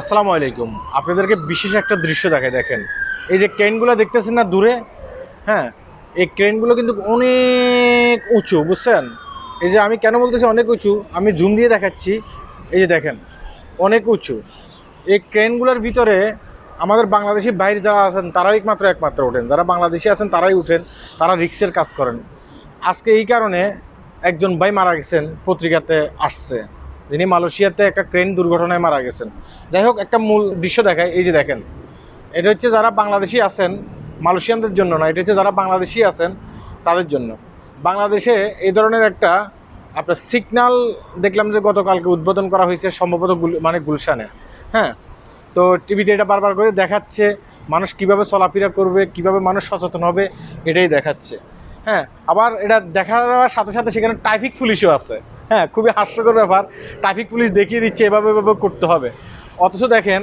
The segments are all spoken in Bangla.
আসসালামু আলাইকুম। আপনাদেরকে বিশেষ একটা দৃশ্য দেখায় দেখেন। এই যে ক্রেনগুলো দেখতেছেন না দূরে? হ্যাঁ এই ক্রেনগুলো কিন্তু অনেক উঁচু, বুঝছেন? এই যে আমি কেন বলতেছি অনেক উঁচু? আমি জুম দিয়ে দেখাচ্ছি। এই যে দেখেন, অনেক উঁচু। এই ক্রেনগুলোর ভিতরে আমাদের বাংলাদেশি বাইরে যারা আছেন, তারাই একমাত্র একমাত্র ওঠেন। যারা বাংলাদেশি আছেন, তারাই উঠেন, তারা রিক্সের কাজ করেন। আজকে এই কারণে একজন ভাই মারা গেছেন, পত্রিকাতে আসছে। যিনি মালয়েশিয়াতে একটা ট্রেন দুর্ঘটনায় মারা গেছেন। যাই হোক, একটা মূল দৃশ্য দেখায় এই যে দেখেন, এটা হচ্ছে যারা বাংলাদেশি আছেন, মালয়েশিয়ানদের জন্য না, এটা হচ্ছে যারা বাংলাদেশি আছেন, তাদের জন্য। বাংলাদেশে এই ধরনের একটা আপনার সিগনাল দেখলাম যে গতকালকে উদ্বোধন করা হয়েছে, সম্ভবত মানে গুলশানে। হ্যাঁ তো টিভিতে এটা বারবার করে দেখাচ্ছে, মানুষ কীভাবে চলাফেরা করবে, কীভাবে মানুষ সচেতন হবে, এটাই দেখাচ্ছে। হ্যাঁ আবার এটা দেখার সাথে সাথে সেখানে ট্রাফিক পুলিশও আছে। হ্যাঁ খুবই হাস্যকর ব্যাপার। ট্রাফিক পুলিশ দেখিয়ে দিচ্ছে, এভাবে এভাবে করতে হবে। অথচ দেখেন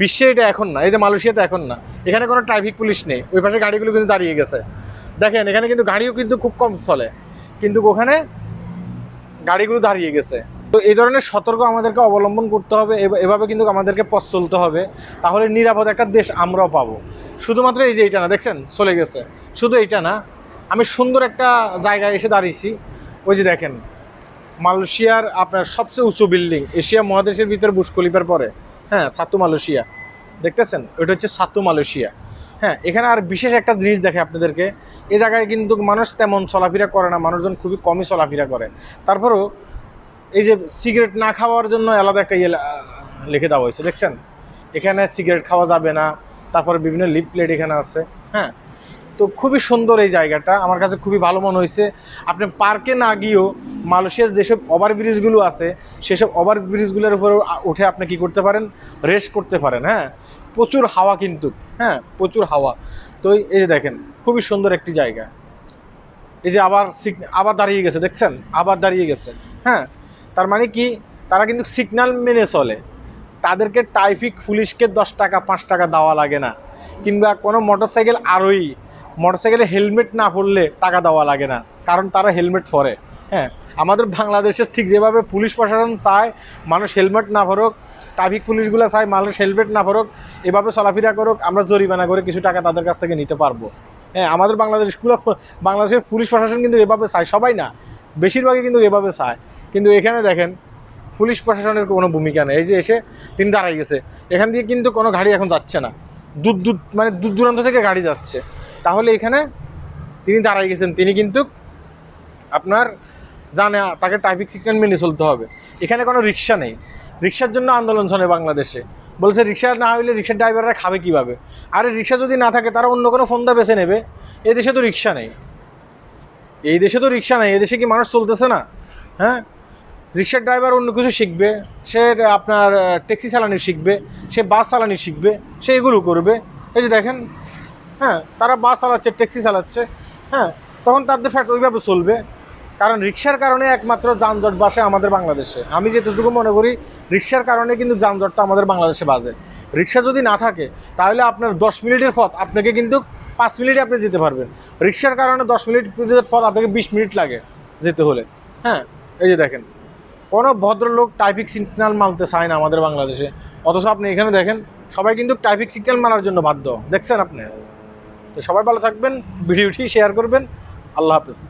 বিশ্বে এটা এখন না, এই যে মালয়েশিয়াতে এখন না, এখানে কোনো ট্রাফিক পুলিশ নেই, ওই পাশে গাড়িগুলো কিন্তু দাঁড়িয়ে গেছে। দেখেন, এখানে কিন্তু গাড়িও কিন্তু খুব কম চলে, কিন্তু ওখানে গাড়িগুলো দাঁড়িয়ে গেছে। তো এই ধরনের সতর্ক আমাদেরকে অবলম্বন করতে হবে এভাবে কিন্তু আমাদেরকে পথ চলতে হবে, তাহলে নিরাপদ একটা দেশ আমরাও পাবো। শুধুমাত্র এই যে এইটা না, দেখছেন, চলে গেছে। শুধু এইটা না, আমি সুন্দর একটা জায়গায় এসে দাঁড়িয়েছি, ওই যে দেখেন মালয়েশিয়ার আপনার সবচেয়ে উঁচু বিল্ডিং, এশিয়া মহাদেশের ভিতরে বুশ খলিফার পরে। হ্যাঁ সাতু মালয়েশিয়া। দেখতেছেন? ওইটা হচ্ছে সাতু মালয়েশিয়া। হ্যাঁ এখানে আর বিশেষ একটা জিনিস দেখে আপনাদেরকে, এ জায়গায় কিন্তু মানুষ তেমন চলাফেরা করে না, মানুষজন খুবই কমই চলাফেরা করে। তারপরেও এই যে সিগারেট না খাওয়ার জন্য আলাদা একটা ইয়ে লিখে দেওয়া হয়েছে, দেখছেন? এখানে সিগারেট খাওয়া যাবে না, তারপরে বিভিন্ন লিপ প্লেট এখানে আছে। হ্যাঁ তো খুবই সুন্দর এই জায়গাটা। আমার কাছে খুবই ভালো মনে হয়েছে। আপনি পার্কে না গিয়েও মালয়েশিয়ার যেসব ওভারব্রিজগুলো আছে, সেসব ওভারব্রিজগুলোর উপরে উঠে আপনি কি করতে পারেন? রেস্ট করতে পারেন হ্যাঁ? প্রচুর হাওয়া কিন্তু হ্যাঁ? প্রচুর হাওয়া। তো এই- যে দেখেন, খুবই সুন্দর একটি জায়গা। এই যে আবার আবার দাঁড়িয়ে গেছে, দেখছেন? আবার দাঁড়িয়ে গেছে হ্যাঁ? তার মানে কি? তারা কিন্তু সিগন্যাল মেনে চলে। তাদেরকে ট্রাফিক পুলিশকে দশ টাকা, পাঁচ টাকা দেওয়া লাগে না। কিংবা কোনো মোটরসাইকেল আরোই মোটরসাইকেলে হেলমেট না পরলে টাকা দেওয়া লাগে না, কারণ তারা হেলমেট পরে। হ্যাঁ আমাদের বাংলাদেশের ঠিক যেভাবে পুলিশ প্রশাসন চায়, মানুষ হেলমেট না পরুক, ট্রাফিক পুলিশগুলো চায়, মানুষ হেলমেট না পরুক, এভাবে চলাফেরা করুক, আমরা জরিমানা করে কিছু টাকা তাদের কাছ থেকে নিতে পারব। হ্যাঁ আমাদের বাংলাদেশগুলো বাংলাদেশের পুলিশ প্রশাসন কিন্তু এভাবে চায়, সবাই না, বেশিরভাগই কিন্তু এভাবে চায়। কিন্তু এখানে দেখেন, পুলিশ প্রশাসনের কোনো ভূমিকা নেই। এই যে এসে তিনি দাঁড়াই গেছে, এখান দিয়ে কিন্তু কোনো গাড়ি এখন যাচ্ছে না। দূর দূর মানে দূর দূরান্ত থেকে গাড়ি যাচ্ছে। তাহলে এখানে তিনি দাঁড়াই গেছেন। তিনি কিন্তু আপনার জানে, তাকে ট্রাফিক সিগন্যাল মেনে চলতে হবে। এখানে কোনো রিক্সা নেই। রিক্সার জন্য আন্দোলন চলে বাংলাদেশে। বলছে, রিক্সা না হইলে রিক্সার ড্রাইভাররা খাবে কীভাবে? আরে, রিক্সা যদি না থাকে, তারা অন্য কোনো ফোনটা বেছে নেবে। এই দেশে তো রিক্সা নেই। এই দেশে তো রিক্সা নেই। এই দেশে কি মানুষ চলতেছে না? হ্যাঁ? রিক্সার ড্রাইভার অন্য কিছু শিখবে। সে আপনার ট্যাক্সি চালানি শিখবে। সে বাস চালানি শিখবে। সে এগুলো করবে। এই যে দেখেন হ্যাঁ তারা বাস চালাচ্ছে, ট্যাক্সি চালাচ্ছে হ্যাঁ তখন তাদের ফ্যাট ওইভাবে চলবে। কারণ রিক্সার কারণে একমাত্র যানজট বাসে আমাদের বাংলাদেশে। আমি যেটুকু মনে করি, রিক্সার কারণে কিন্তু যানজটটা আমাদের বাংলাদেশে বাজে। রিক্সা যদি না থাকে, তাহলে আপনার দশ মিনিটের পথ আপনাকে কিন্তু পাঁচ মিনিটে আপনি যেতে পারবেন। রিক্সার কারণে দশ মিনিটের পথ আপনাকে বিশ মিনিট লাগে যেতে হলে। হ্যাঁ এই যে দেখেন, কোনো ভদ্রলোক ট্রাফিক সিগন্যাল মানতে চায় না আমাদের বাংলাদেশে। অথচ আপনি এখানে দেখেন, সবাই কিন্তু ট্রাফিক সিগন্যাল মানার জন্য বাধ্য। দেখছেন আপনি? তো সবাই ভালো থাকবেন ভিডিওটি শেয়ার করবেন। আল্লাহ হাফিজ।